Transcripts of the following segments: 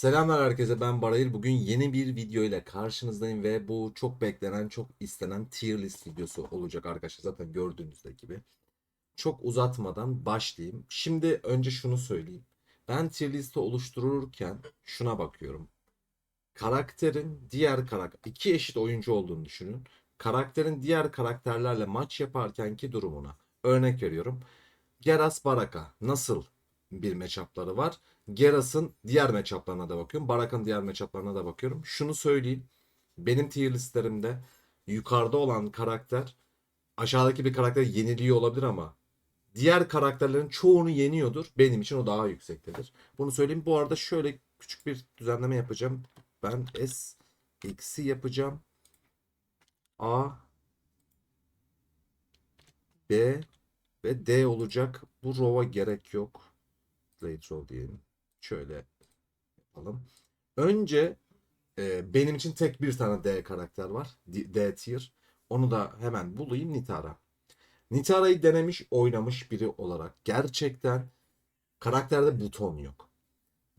Selamlar herkese ben Barayır. Bugün yeni bir video ile karşınızdayım ve bu çok beklenen, çok istenen tier list videosu olacak arkadaşlar. Zaten gördüğünüz de gibi. Çok uzatmadan başlayayım. Şimdi önce şunu söyleyeyim. Ben tier listi oluştururken şuna bakıyorum. Karakterin diğer karakter, iki eşit oyuncu olduğunu düşünün. Karakterin diğer karakterlerle maç yaparkenki durumuna. Örnek veriyorum. Geras Baraka nasıl bir matchup'ları var? Geras'ın diğer matchup'larına da bakıyorum. Barak'ın diğer matchup'larına da bakıyorum. Şunu söyleyeyim. Benim tier listlerimde yukarıda olan karakter aşağıdaki bir karakter yeniliyor olabilir ama diğer karakterlerin çoğunu yeniyordur. Benim için o daha yüksektedir. Bunu söyleyeyim. Bu arada şöyle küçük bir düzenleme yapacağım. Ben S eksi yapacağım. A B ve D olacak. Bu row'a gerek yok. Row diyelim. Şöyle yapalım. Önce e, benim için tek bir tane D karakter var. D, D tier. Onu da hemen bulayım Nitara. Nitara'yı denemiş, oynamış biri olarak gerçekten karakterde buton yok.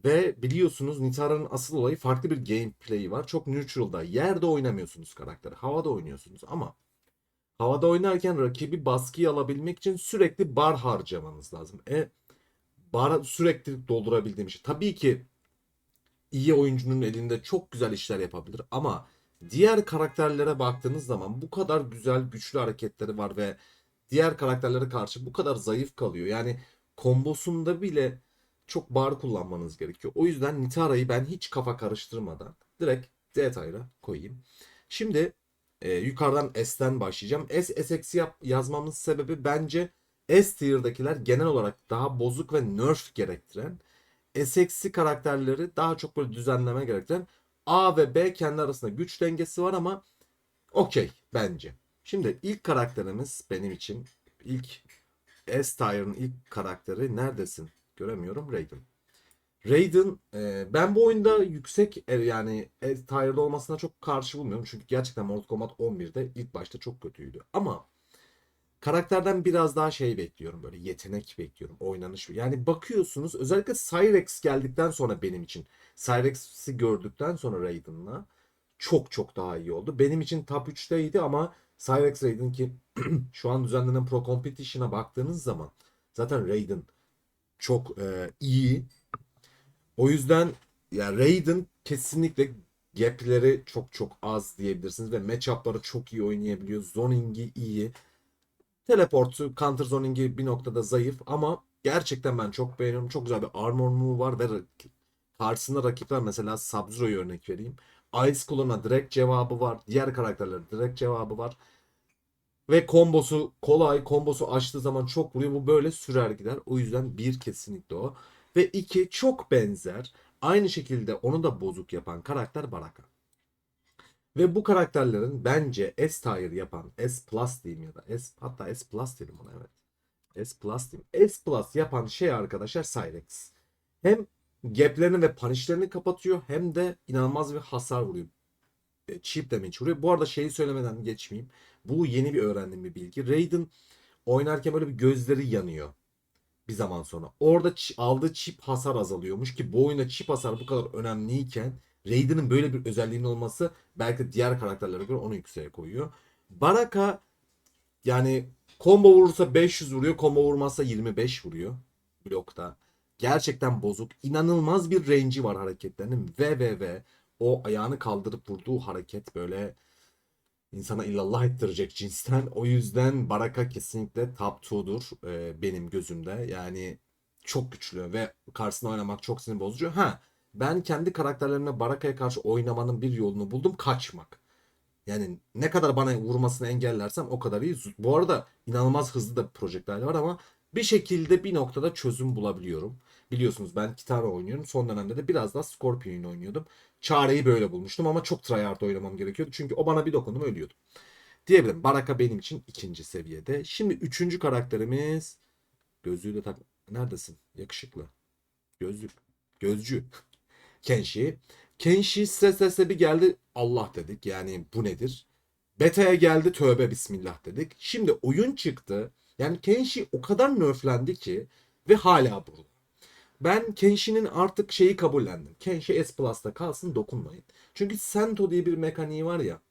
Ve biliyorsunuz Nitara'nın asıl olayı farklı bir gameplay'i var. Çok neutral'da. Yerde oynamıyorsunuz karakteri. Havada oynuyorsunuz ama havada oynarken rakibi baskıya alabilmek için sürekli bar harcamanız lazım. E bar sürekli doldurabildiğim şey. Tabii ki iyi oyuncunun elinde çok güzel işler yapabilir ama diğer karakterlere baktığınız zaman bu kadar güzel güçlü hareketleri var ve diğer karakterlere karşı bu kadar zayıf kalıyor. Yani kombosunda bile çok bar kullanmanız gerekiyor. O yüzden Nitara'yı ben hiç kafa karıştırmadan direkt detayla koyayım. Şimdi e, yukarıdan S'ten başlayacağım. S, S eksi yap, yazmamın sebebi bence S tier'dakiler genel olarak daha bozuk ve nerf gerektiren S eksi karakterleri daha çok böyle düzenleme gerektiren A ve B kendi arasında güç dengesi var ama okey bence. Şimdi ilk karakterimiz benim için ilk S tier'ın ilk karakteri neredesin? Göremiyorum Raiden. Raiden e, ben bu oyunda yüksek e, yani S tier'da olmasına çok karşı bulmuyorum. Çünkü gerçekten Mortal Kombat 11'de ilk başta çok kötüydü. Ama karakterden biraz daha şey bekliyorum böyle yetenek bekliyorum oynanış yani bakıyorsunuz özellikle Cyrex geldikten sonra benim için Cyrex'i gördükten sonra Raiden'la çok çok daha iyi oldu. Benim için top 3'teydi ama Cyrex Raiden ki şu an düzenlenen Pro Competition'a baktığınız zaman zaten Raiden çok e, iyi. O yüzden ya Raiden kesinlikle gap'leri çok çok az diyebilirsiniz ve matchup'ları çok iyi oynayabiliyor. Zoning'i iyi. Teleport'u, counter zoning'i bir noktada zayıf ama gerçekten ben çok beğeniyorum. Çok güzel bir armor move var ve karşısında rakipler mesela Sub-Zero'yu örnek vereyim. Ice Cool'una direkt cevabı var. Diğer karakterlere direkt cevabı var. Ve kombosu kolay. Kombosu açtığı zaman çok vuruyor. Bu böyle sürer gider. O yüzden bir kesinlikle o. Ve iki çok benzer. Aynı şekilde onu da bozuk yapan karakter Baraka. Ve bu karakterlerin bence S tier yapan S plus diyeyim ya da S hatta S plus diyelim ona evet. S plus diyeyim. S plus yapan şey arkadaşlar Cyrex. Hem gaplerini ve punishlerini kapatıyor hem de inanılmaz bir hasar vuruyor. E, Cheap damage vuruyor. Bu arada şeyi söylemeden geçmeyeyim. Bu yeni bir öğrendiğim bir bilgi. Raiden oynarken böyle bir gözleri yanıyor bir zaman sonra. Orada aldığı çip hasar azalıyormuş ki bu oyunda çip hasar bu kadar önemliyken Raiden'ın böyle bir özelliğinin olması belki diğer karakterlere göre onu yükseğe koyuyor. Baraka yani combo vurursa 500 vuruyor, combo vurmazsa 25 vuruyor blokta. Gerçekten bozuk. İnanılmaz bir range'i var hareketlerinin ve ve ve o ayağını kaldırıp vurduğu hareket böyle insana illallah ettirecek cinsten. O yüzden Baraka kesinlikle top 2'dur e, benim gözümde. Yani çok güçlü ve karşısında oynamak çok sinir bozucu. Ha ben kendi karakterlerime Baraka'ya karşı oynamanın bir yolunu buldum. Kaçmak. Yani ne kadar bana vurmasını engellersem o kadar iyi. Bu arada inanılmaz hızlı da projektler var ama bir şekilde bir noktada çözüm bulabiliyorum. Biliyorsunuz ben Kitara oynuyorum. Son dönemde de biraz daha Scorpion'u oynuyordum. Çareyi böyle bulmuştum ama çok tryhard oynamam gerekiyordu. Çünkü o bana bir dokundum ölüyordum. Diyebilirim. Baraka benim için ikinci seviyede. Şimdi üçüncü karakterimiz gözlüğü de tak. Neredesin? Yakışıklı. Gözlük. Gözcü. Kenshi. Kenshi stres stresle bir geldi. Allah dedik. Yani bu nedir? Beta'ya geldi. Tövbe bismillah dedik. Şimdi oyun çıktı. Yani Kenshi o kadar nerflendi ki ve hala burada. ben Kenshi'nin artık şeyi kabullendim. Kenshi S Plus'ta kalsın dokunmayın. Çünkü Sento diye bir mekaniği var ya.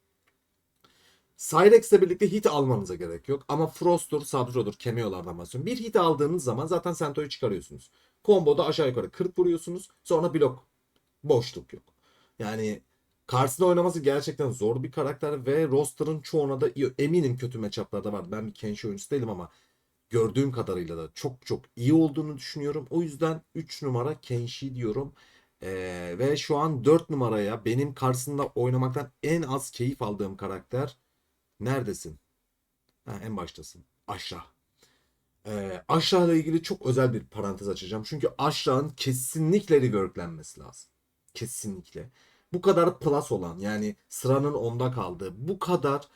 Cyrex'le birlikte hit almanıza gerek yok. Ama Frost'tur, Sub-Zero'dur, Cameo'lardan bahsediyorum. Bir hit aldığınız zaman zaten Sento'yu çıkarıyorsunuz. Komboda aşağı yukarı 40 vuruyorsunuz. Sonra blok. Boşluk yok. Yani karşısında oynaması gerçekten zor bir karakter ve roster'ın çoğuna da iyi. Eminim kötü matchup'larda var. Ben bir Kenshi oyuncusu değilim ama gördüğüm kadarıyla da çok çok iyi olduğunu düşünüyorum. O yüzden 3 numara Kenshi diyorum. Ee, ve şu an 4 numaraya benim karşısında oynamaktan en az keyif aldığım karakter neredesin? Ha, en baştasın. Aşağı. Ee, Aşra'yla ilgili çok özel bir parantez açacağım. Çünkü Aşra'nın kesinlikle reworklenmesi lazım. Kesinlikle. Bu kadar plus olan yani sıranın onda kaldığı bu kadar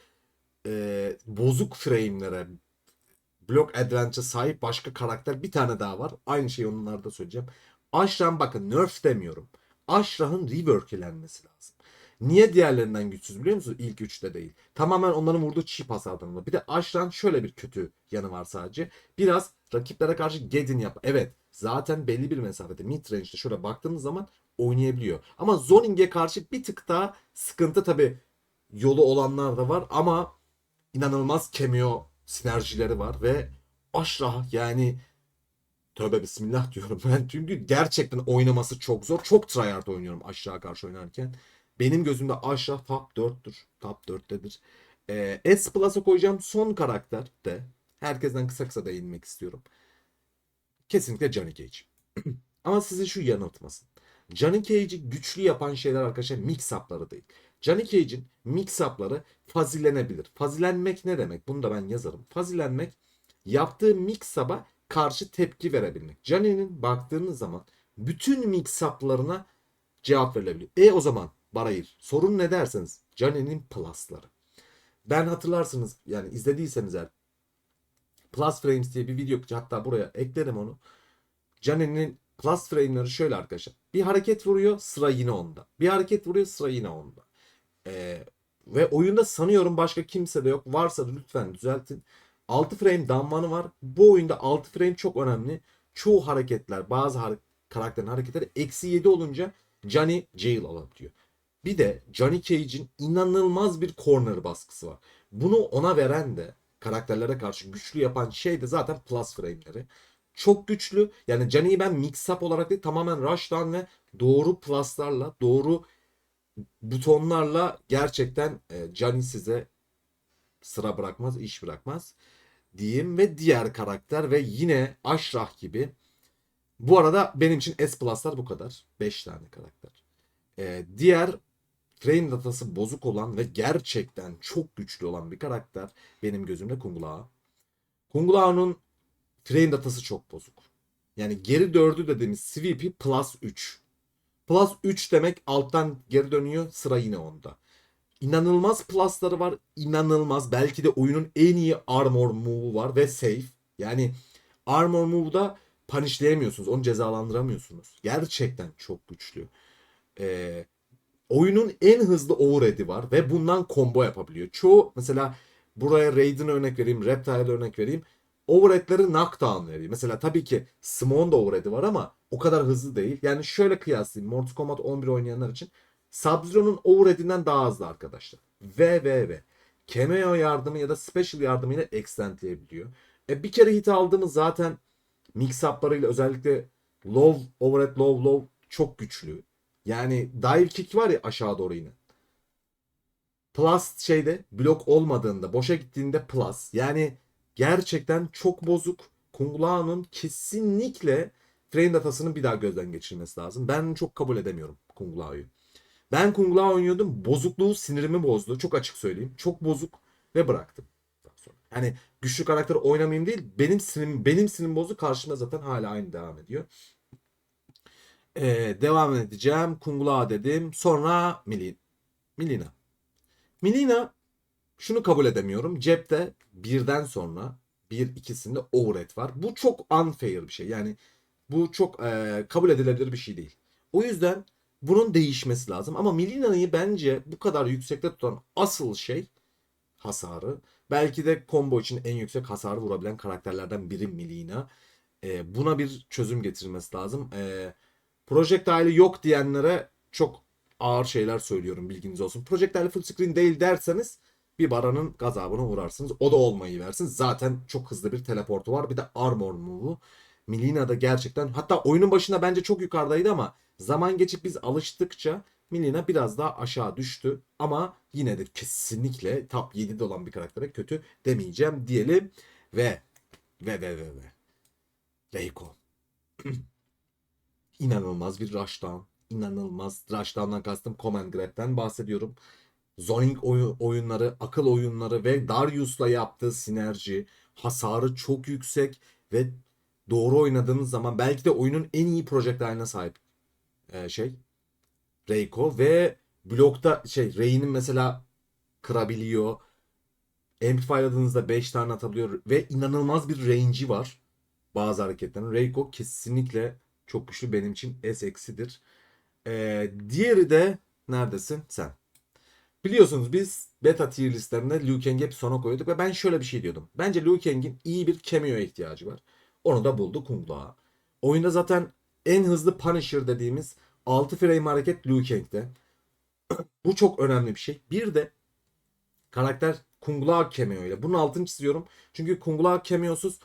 e, bozuk frame'lere block advantage'a sahip başka karakter bir tane daha var. Aynı şeyi onlarda söyleyeceğim. Ashra'nın bakın nerf demiyorum. Ashra'nın reworklenmesi lazım. Niye diğerlerinden güçsüz biliyor musunuz? İlk üçte değil. Tamamen onların vurduğu chip hasardan var. Bir de Ashra'nın şöyle bir kötü yanı var sadece. Biraz rakiplere karşı gedin yap. Evet zaten belli bir mesafede mid range'de şöyle baktığımız zaman oynayabiliyor. Ama Zoning'e karşı bir tık daha sıkıntı tabi yolu olanlar da var ama inanılmaz cameo sinerjileri var ve Ashrah yani tövbe bismillah diyorum ben çünkü gerçekten oynaması çok zor. Çok tryhard oynuyorum Ashrah'a karşı oynarken. Benim gözümde Ashrah top 4'tür. Top 4'tedir. Ee, S Plus'a koyacağım son karakter de herkesten kısa kısa değinmek istiyorum. Kesinlikle Johnny Cage. Ama sizi şu yanıltmasın. Johnny Cage'i güçlü yapan şeyler arkadaşlar mix-up'ları değil. Johnny Cage'in mix-up'ları fazilenebilir. Fazilenmek ne demek? Bunu da ben yazarım. Fazilenmek yaptığı mix-up'a karşı tepki verebilmek. Johnny'nin baktığınız zaman bütün mix-up'larına cevap verilebiliyor. E o zaman Barayır. Sorun ne derseniz Johnny'nin plus'ları. Ben hatırlarsınız yani izlediyseniz eğer Plus Frames diye bir video hatta buraya eklerim onu. Johnny'nin Plus frame'leri şöyle arkadaşlar. Bir hareket vuruyor sıra yine onda. Bir hareket vuruyor sıra yine onda. Ee, ve oyunda sanıyorum başka kimse de yok. Varsa da lütfen düzeltin. 6 frame dammanı var. Bu oyunda 6 frame çok önemli. Çoğu hareketler bazı har- karakterin hareketleri eksi 7 olunca Johnny jail alabiliyor. Bir de Johnny Cage'in inanılmaz bir corner baskısı var. Bunu ona veren de karakterlere karşı güçlü yapan şey de zaten plus frame'leri. Çok güçlü. Yani Johnny'yi ben mix-up olarak değil tamamen rush'tan ve doğru plus'larla, doğru butonlarla gerçekten e, Johnny size sıra bırakmaz, iş bırakmaz diyeyim ve diğer karakter ve yine Ashrah gibi. Bu arada benim için S Plus'lar bu kadar. 5 tane karakter. E, diğer frame datası bozuk olan ve gerçekten çok güçlü olan bir karakter benim gözümde Kung Lao. Frame datası çok bozuk. Yani geri dördü dediğimiz CVP plus 3. Plus 3 demek alttan geri dönüyor sıra yine onda. İnanılmaz plusları var. inanılmaz. Belki de oyunun en iyi armor move'u var ve safe. Yani armor move'da punishleyemiyorsunuz. Onu cezalandıramıyorsunuz. Gerçekten çok güçlü. Ee, oyunun en hızlı overhead'i var ve bundan combo yapabiliyor. Çoğu mesela buraya Raiden örnek vereyim, Reptile'e örnek vereyim. Overhead'leri knockdown veriyor. Mesela tabii ki Simon da overhead'i var ama o kadar hızlı değil. Yani şöyle kıyaslayayım. Mortal Kombat 11 oynayanlar için Sub-Zero'nun overhead'inden daha hızlı arkadaşlar. Ve ve ve. Cameo yardımı ya da special yardımıyla extendleyebiliyor. E bir kere hit aldığımız zaten mix-up'larıyla özellikle low, overhead, low, low çok güçlü. Yani dive kick var ya aşağı doğru inen. Plus şeyde blok olmadığında, boşa gittiğinde plus. Yani gerçekten çok bozuk. Kung Lao'nun kesinlikle frame datasının bir daha gözden geçirilmesi lazım. Ben çok kabul edemiyorum Kung Lao'yu. Ben Kung Lao oynuyordum. Bozukluğu sinirimi bozdu. Çok açık söyleyeyim. Çok bozuk ve bıraktım. Yani güçlü karakter oynamayayım değil. Benim sinirim, benim sinirim bozdu. Karşımda zaten hala aynı devam ediyor. Ee, devam edeceğim. Kung Lao dedim. Sonra Milina. Milina. Milina şunu kabul edemiyorum. Cepte birden sonra bir ikisinde overhead var. Bu çok unfair bir şey. Yani bu çok e, kabul edilebilir bir şey değil. O yüzden bunun değişmesi lazım. Ama Milina'yı bence bu kadar yüksekte tutan asıl şey hasarı. Belki de combo için en yüksek hasarı vurabilen karakterlerden biri Milina. E, buna bir çözüm getirmesi lazım. E, Projectile'i yok diyenlere çok ağır şeyler söylüyorum bilginiz olsun. Projectile full screen değil derseniz bir baranın gazabına uğrarsınız. O da olmayı versin. Zaten çok hızlı bir teleportu var. Bir de armor move'u. Milina da gerçekten hatta oyunun başında bence çok yukarıdaydı ama zaman geçip biz alıştıkça Milina biraz daha aşağı düştü. Ama yine de kesinlikle top 7'de olan bir karaktere kötü demeyeceğim diyelim. Ve ve ve ve ve. Reiko. İnanılmaz bir rushdown. İnanılmaz. Rushdown'dan kastım Command Grab'den bahsediyorum. Zoning oyu- oyunları, akıl oyunları ve Darius'la yaptığı sinerji, hasarı çok yüksek ve doğru oynadığınız zaman belki de oyunun en iyi projectile'ına sahip e, şey Reiko ve blokta şey Rey'nin mesela kırabiliyor. Amplify'ladığınızda 5 tane atabiliyor ve inanılmaz bir range'i var bazı hareketlerin. Reiko kesinlikle çok güçlü benim için S eksidir. Ee, diğeri de neredesin sen? Biliyorsunuz biz beta tier listlerinde Liu Kang'i hep sona koyduk ve ben şöyle bir şey diyordum. Bence Liu Kang'in iyi bir cameo'ya ihtiyacı var. Onu da buldu Kung Lao. Oyunda zaten en hızlı Punisher dediğimiz 6 frame hareket Liu Kang'de. Bu çok önemli bir şey. Bir de karakter Kung Lao cameo ile. Bunun altını çiziyorum. Çünkü Kung Lao cameosuz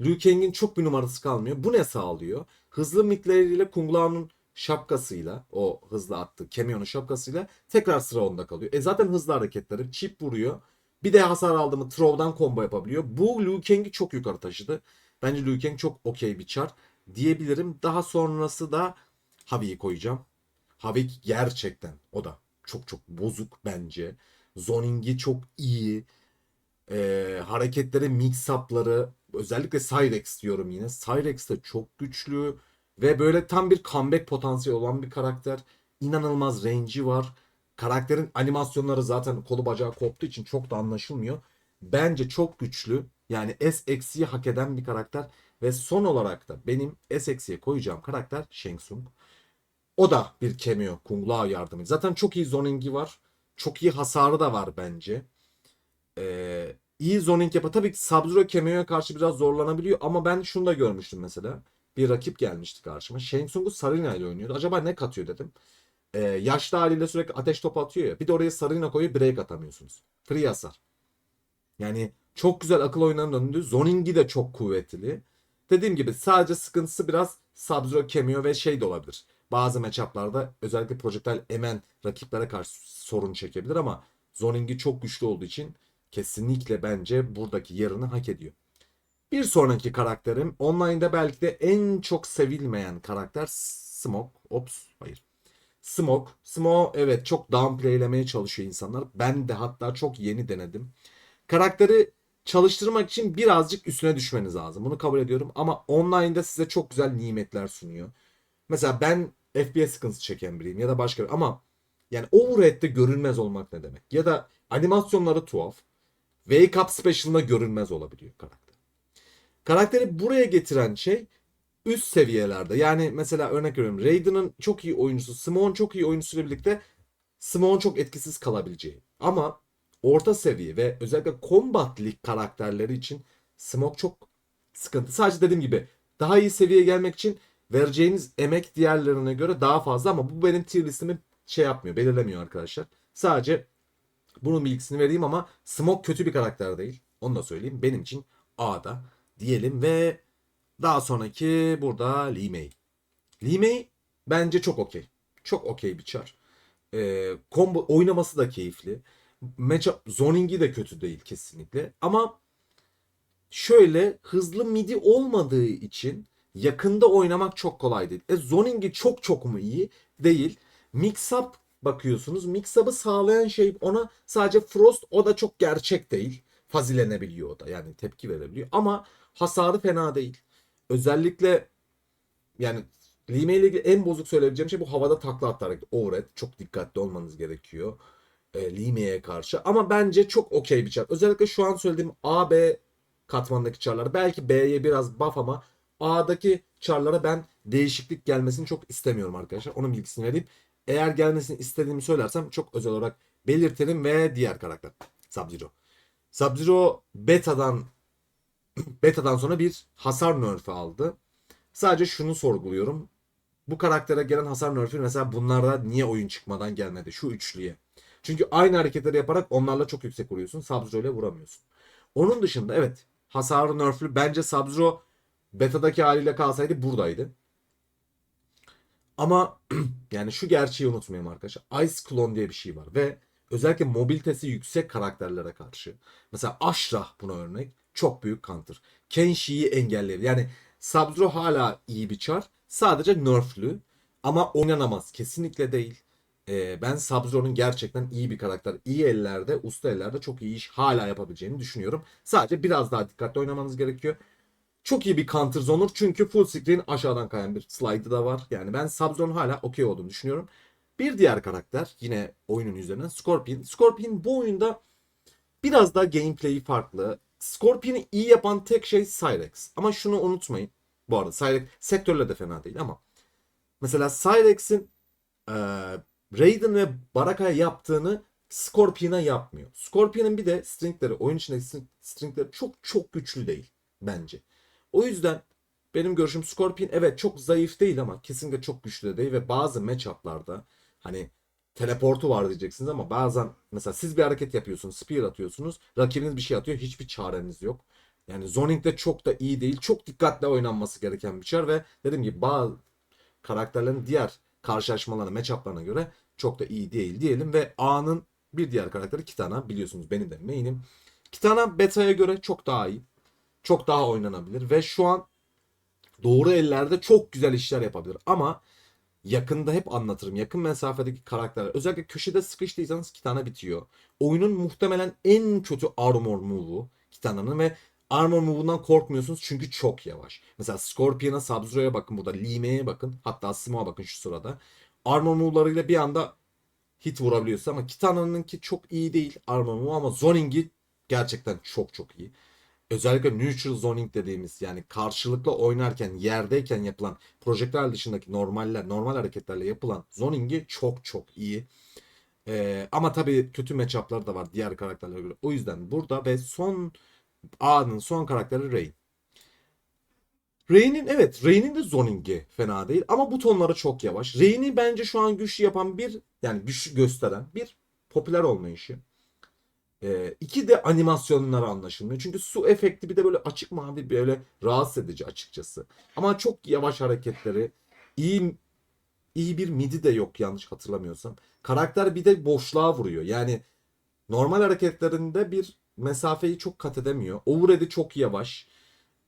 Liu Kang'in çok bir numarası kalmıyor. Bu ne sağlıyor? Hızlı midleriyle Kung Lao'nun şapkasıyla o hızlı attığı cameo'nun şapkasıyla tekrar sıra onda kalıyor. E zaten hızlı hareketleri chip vuruyor. Bir de hasar aldı mı throw'dan combo yapabiliyor. Bu Liu Kang'i çok yukarı taşıdı. Bence Liu Kang çok okey bir çar diyebilirim. Daha sonrası da Havi'yi koyacağım. Havi gerçekten o da çok çok bozuk bence. Zoning'i çok iyi. Ee, hareketleri, mix-up'ları özellikle Cyrex diyorum yine. Cyrex de çok güçlü ve böyle tam bir comeback potansiyeli olan bir karakter. İnanılmaz range'i var. Karakterin animasyonları zaten kolu bacağı koptuğu için çok da anlaşılmıyor. Bence çok güçlü. Yani S eksiği hak eden bir karakter. Ve son olarak da benim S eksiğe koyacağım karakter Shang Tsung. O da bir cameo Kung Lao yardımı. Zaten çok iyi zoning'i var. Çok iyi hasarı da var bence. Ee, iyi zoning yapı. Tabii ki Sub-Zero cameo'ya karşı biraz zorlanabiliyor ama ben şunu da görmüştüm mesela. Bir rakip gelmişti karşıma. Shang Tsung'u Sarina ile oynuyordu. Acaba ne katıyor dedim. Ee, yaşlı haliyle sürekli ateş topu atıyor ya. Bir de oraya Sarina koyup break atamıyorsunuz. Free hasar. Yani çok güzel akıl oyunlarının döndü. Zoning'i de çok kuvvetli. Dediğim gibi sadece sıkıntısı biraz Sub-Zero cameo ve şey de olabilir. Bazı matchup'larda özellikle Projectile emen rakiplere karşı sorun çekebilir ama Zoning'i çok güçlü olduğu için kesinlikle bence buradaki yerini hak ediyor. Bir sonraki karakterim online'da belki de en çok sevilmeyen karakter Smoke. Ops hayır. Smoke. Smoke evet çok downplaylemeye çalışıyor insanlar. Ben de hatta çok yeni denedim. Karakteri çalıştırmak için birazcık üstüne düşmeniz lazım. Bunu kabul ediyorum ama online'da size çok güzel nimetler sunuyor. Mesela ben FPS sıkıntısı çeken biriyim ya da başka bir ama yani overhead'de görünmez olmak ne demek? Ya da animasyonları tuhaf. Wake Up Special'ında görünmez olabiliyor karakter. Karakteri buraya getiren şey üst seviyelerde. Yani mesela örnek veriyorum Raiden'ın çok iyi oyuncusu, Simon çok iyi oyuncusuyla birlikte Simon çok etkisiz kalabileceği. Ama orta seviye ve özellikle combat lig karakterleri için Smoke çok sıkıntı. Sadece dediğim gibi daha iyi seviyeye gelmek için vereceğiniz emek diğerlerine göre daha fazla ama bu benim tier listemi şey yapmıyor, belirlemiyor arkadaşlar. Sadece bunun bilgisini vereyim ama Smoke kötü bir karakter değil. Onu da söyleyeyim. Benim için A'da diyelim ve daha sonraki burada. Lee Mei bence çok okey. Çok okey bir çar. Ee, combo oynaması da keyifli. Matchup zoning'i de kötü değil kesinlikle. Ama şöyle hızlı midi olmadığı için yakında oynamak çok kolay değil. E zoning'i çok çok mu iyi? Değil. Mix-up bakıyorsunuz. Mix-up'ı sağlayan şey ona sadece Frost o da çok gerçek değil. Fazilenebiliyor o da yani tepki verebiliyor. Ama hasarı fena değil. Özellikle yani Lime ile ilgili en bozuk söyleyebileceğim şey bu havada takla atarak overhead. Çok dikkatli olmanız gerekiyor. E, Lime'ye karşı. Ama bence çok okey bir çar. Özellikle şu an söylediğim A, B katmandaki çarlar. Belki B'ye biraz buff ama A'daki çarlara ben değişiklik gelmesini çok istemiyorum arkadaşlar. Onun bilgisini vereyim. Eğer gelmesini istediğimi söylersem çok özel olarak belirtelim ve diğer karakter. Sub-Zero. Sub-Zero beta'dan beta'dan sonra bir hasar nerf'i aldı. Sadece şunu sorguluyorum. Bu karaktere gelen hasar nerfü mesela bunlarda niye oyun çıkmadan gelmedi? Şu üçlüye. Çünkü aynı hareketleri yaparak onlarla çok yüksek vuruyorsun. Sub-Zero ile vuramıyorsun. Onun dışında evet hasarı nerflü. Bence Sub-Zero beta'daki haliyle kalsaydı buradaydı. Ama yani şu gerçeği unutmayalım arkadaşlar. Ice Clone diye bir şey var ve özellikle mobilitesi yüksek karakterlere karşı. Mesela Ashrah buna örnek. Çok büyük counter. Kenshi'yi engelleyebilir. Yani Sub-Zero hala iyi bir çar. Sadece nerflü. Ama oynanamaz. Kesinlikle değil. Ee, ben Sub-Zero'nun gerçekten iyi bir karakter. İyi ellerde, usta ellerde çok iyi iş hala yapabileceğini düşünüyorum. Sadece biraz daha dikkatli oynamanız gerekiyor. Çok iyi bir counter zone'ur çünkü full screen aşağıdan kayan bir slide'ı da var. Yani ben Sub-Zero'nun hala okey olduğunu düşünüyorum. Bir diğer karakter yine oyunun üzerine Scorpion. Scorpion bu oyunda biraz daha gameplay'i farklı. Scorpion'ı iyi yapan tek şey Cyrex. Ama şunu unutmayın. Bu arada Cyrex sektörle de fena değil ama mesela Cyrex'in e, Raiden ve Baraka'ya yaptığını Scorpion'a yapmıyor. Scorpion'ın bir de stringleri, oyun içindeki string- stringleri çok çok güçlü değil bence. O yüzden benim görüşüm Scorpion evet çok zayıf değil ama kesinlikle çok güçlü de değil ve bazı matchup'larda hani teleportu var diyeceksiniz ama bazen mesela siz bir hareket yapıyorsunuz, spear atıyorsunuz, rakibiniz bir şey atıyor, hiçbir çareniz yok. Yani zoning de çok da iyi değil. Çok dikkatli oynanması gereken bir çar ve dediğim gibi bazı karakterlerin diğer karşılaşmalarına, matchup'larına göre çok da iyi değil diyelim ve A'nın bir diğer karakteri Kitana biliyorsunuz benim de main'im. Kitana beta'ya göre çok daha iyi. Çok daha oynanabilir ve şu an doğru ellerde çok güzel işler yapabilir ama yakında hep anlatırım. Yakın mesafedeki karakterler özellikle köşede sıkıştıysanız Kitana bitiyor. Oyunun muhtemelen en kötü armor move'u Kitana'nın ve armor move'undan korkmuyorsunuz çünkü çok yavaş. Mesela Scorpion'a, Sub-Zero'ya bakın burada. Lime'ye bakın. Hatta Smoke'a bakın şu sırada. Armor move'larıyla bir anda hit vurabiliyorsun ama Kitana'nınki çok iyi değil armor move ama Zoning'i gerçekten çok çok iyi. Özellikle neutral zoning dediğimiz yani karşılıklı oynarken yerdeyken yapılan projektör dışındaki normaller normal hareketlerle yapılan zoning'i çok çok iyi. Ee, ama tabii kötü matchup'ları da var diğer karakterlere göre. O yüzden burada ve son A'nın son karakteri Rain. Rain'in evet Rain'in de zoning'i fena değil ama butonları çok yavaş. Rain'i bence şu an güçlü yapan bir yani güçlü gösteren bir popüler olmayışı. Ee, iki de animasyonları anlaşılmıyor. Çünkü su efekti bir de böyle açık mavi böyle rahatsız edici açıkçası. Ama çok yavaş hareketleri, iyi iyi bir midi de yok yanlış hatırlamıyorsam. Karakter bir de boşluğa vuruyor. Yani normal hareketlerinde bir mesafeyi çok kat edemiyor. Overhead'i çok yavaş.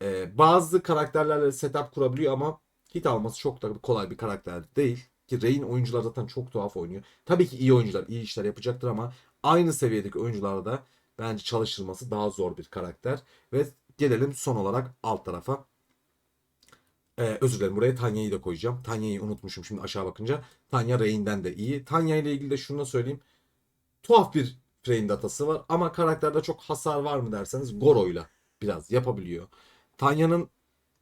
Ee, bazı karakterlerle setup kurabiliyor ama hit alması çok da kolay bir karakter değil. Ki Rain oyuncular zaten çok tuhaf oynuyor. Tabii ki iyi oyuncular iyi işler yapacaktır ama aynı seviyedeki oyuncularda da bence çalışılması daha zor bir karakter. Ve gelelim son olarak alt tarafa. Ee, özür dilerim buraya Tanya'yı da koyacağım. Tanya'yı unutmuşum şimdi aşağı bakınca. Tanya Rain'den de iyi. Tanya ile ilgili de şunu da söyleyeyim. Tuhaf bir frame datası var ama karakterde çok hasar var mı derseniz Goro'yla biraz yapabiliyor. Tanya'nın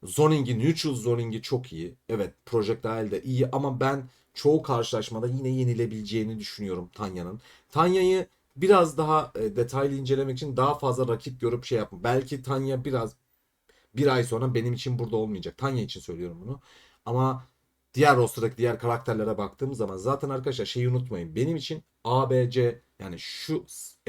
zoning'i, neutral zoning'i çok iyi. Evet, projectile de iyi ama ben çoğu karşılaşmada yine yenilebileceğini düşünüyorum Tanya'nın. Tanya'yı biraz daha e, detaylı incelemek için daha fazla rakip görüp şey yapın. Belki Tanya biraz bir ay sonra benim için burada olmayacak. Tanya için söylüyorum bunu. Ama diğer roster'daki diğer karakterlere baktığım zaman zaten arkadaşlar şeyi unutmayın. Benim için ABC yani şu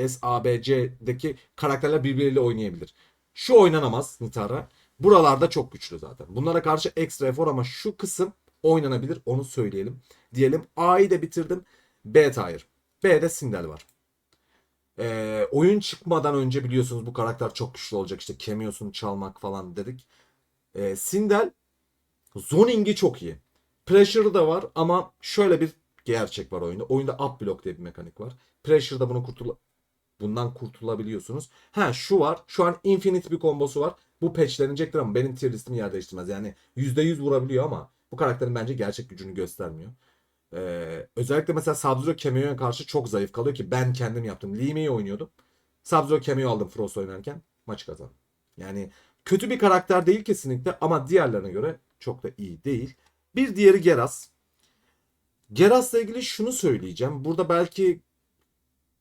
SABC'deki karakterler birbiriyle oynayabilir. Şu oynanamaz Nitara. Buralarda çok güçlü zaten. Bunlara karşı ekstra efor ama şu kısım oynanabilir onu söyleyelim. Diyelim A'yı da bitirdim. B tier. B'de Sindel var. Ee, oyun çıkmadan önce biliyorsunuz bu karakter çok güçlü olacak. İşte cameosunu çalmak falan dedik. Ee, Sindel zoning'i çok iyi. Pressure'ı da var ama şöyle bir gerçek var oyunda. Oyunda up block diye bir mekanik var. Pressure'da bunu kurtul bundan kurtulabiliyorsunuz. Ha şu var. Şu an infinite bir kombosu var. Bu patchlenecektir ama benim tier listimi yer değiştirmez. Yani %100 vurabiliyor ama bu karakterin bence gerçek gücünü göstermiyor. Ee, özellikle mesela Sub-Zero karşı çok zayıf kalıyor ki ben kendim yaptım. Lime'yi oynuyordum. Sub-Zero aldım Frost oynarken. Maçı kazandım. Yani kötü bir karakter değil kesinlikle ama diğerlerine göre çok da iyi değil. Bir diğeri Geras. Geras'la ilgili şunu söyleyeceğim. Burada belki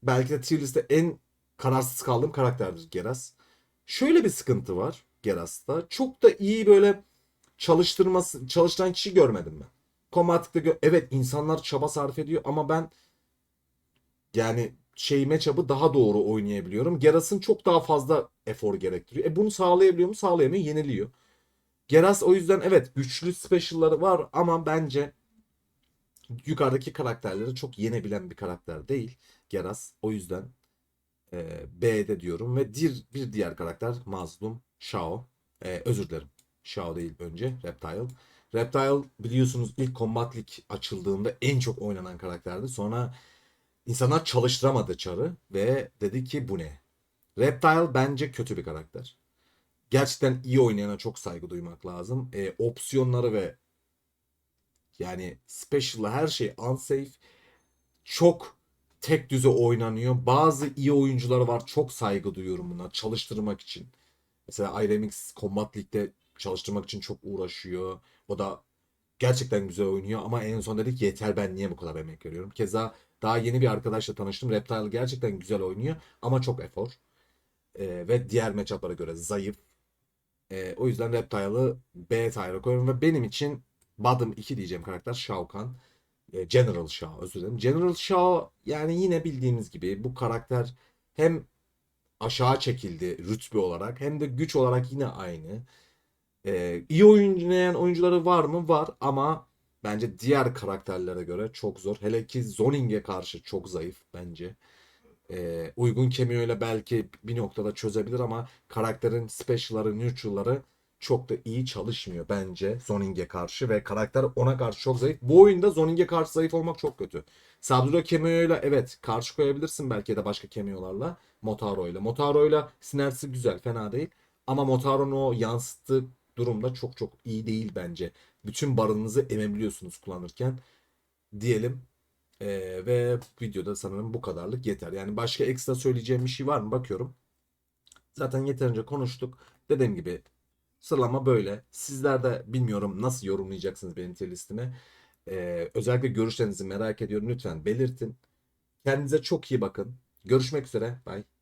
belki de tier liste en kararsız kaldığım karakterdir Geras. Şöyle bir sıkıntı var Geras'ta. Çok da iyi böyle çalıştırması çalıştıran kişi görmedim ben. Combatic'te gö- evet insanlar çaba sarf ediyor ama ben yani şey matchup'ı daha doğru oynayabiliyorum. Geras'ın çok daha fazla efor gerektiriyor. E bunu sağlayabiliyor mu? Sağlayamıyor. Yeniliyor. Geras o yüzden evet güçlü special'ları var ama bence yukarıdaki karakterleri çok yenebilen bir karakter değil. Geras. O yüzden e, B'de diyorum ve bir, bir diğer karakter Mazlum Shao. E, özür dilerim. Shao değil önce Reptile. Reptile biliyorsunuz ilk Combat League açıldığında en çok oynanan karakterdi. Sonra insanlar çalıştıramadı çarı ve dedi ki bu ne? Reptile bence kötü bir karakter. Gerçekten iyi oynayana çok saygı duymak lazım. E, opsiyonları ve yani special'ı her şey unsafe. Çok tek düze oynanıyor. Bazı iyi oyuncuları var. Çok saygı duyuyorum buna. Çalıştırmak için. Mesela iRemix Combat League'de çalıştırmak için çok uğraşıyor. O da gerçekten güzel oynuyor ama en son dedik yeter ben niye bu kadar emek veriyorum. Keza daha yeni bir arkadaşla tanıştım. Reptile gerçekten güzel oynuyor ama çok efor. Ee, ve diğer matchup'lara göre zayıf. Ee, o yüzden Reptile'ı B tier'a koyuyorum ve benim için bottom 2 diyeceğim karakter Shao Kahn. Ee, General Shao özür dilerim. General Shao yani yine bildiğimiz gibi bu karakter hem aşağı çekildi rütbe olarak hem de güç olarak yine aynı. Ee, iyi oynayan oyuncuları var mı? Var ama bence diğer karakterlere göre çok zor. Hele ki Zoning'e karşı çok zayıf bence. Ee, uygun ile belki bir noktada çözebilir ama karakterin special'ları, neutral'ları çok da iyi çalışmıyor bence Zoning'e karşı ve karakter ona karşı çok zayıf. Bu oyunda Zoning'e karşı zayıf olmak çok kötü. Sub-Zero cameo ile evet karşı koyabilirsin belki ya da başka cameo'larla Motaro ile. Motaro ile sinerjisi güzel, fena değil. Ama Motaro'nun o yansıttığı durumda çok çok iyi değil bence. Bütün barınızı emebiliyorsunuz kullanırken diyelim. Ee, ve videoda sanırım bu kadarlık yeter. Yani başka ekstra söyleyeceğim bir şey var mı? Bakıyorum. Zaten yeterince konuştuk. Dediğim gibi sıralama böyle. Sizler de bilmiyorum nasıl yorumlayacaksınız benim tier listimi. Ee, özellikle görüşlerinizi merak ediyorum. Lütfen belirtin. Kendinize çok iyi bakın. Görüşmek üzere. Bye.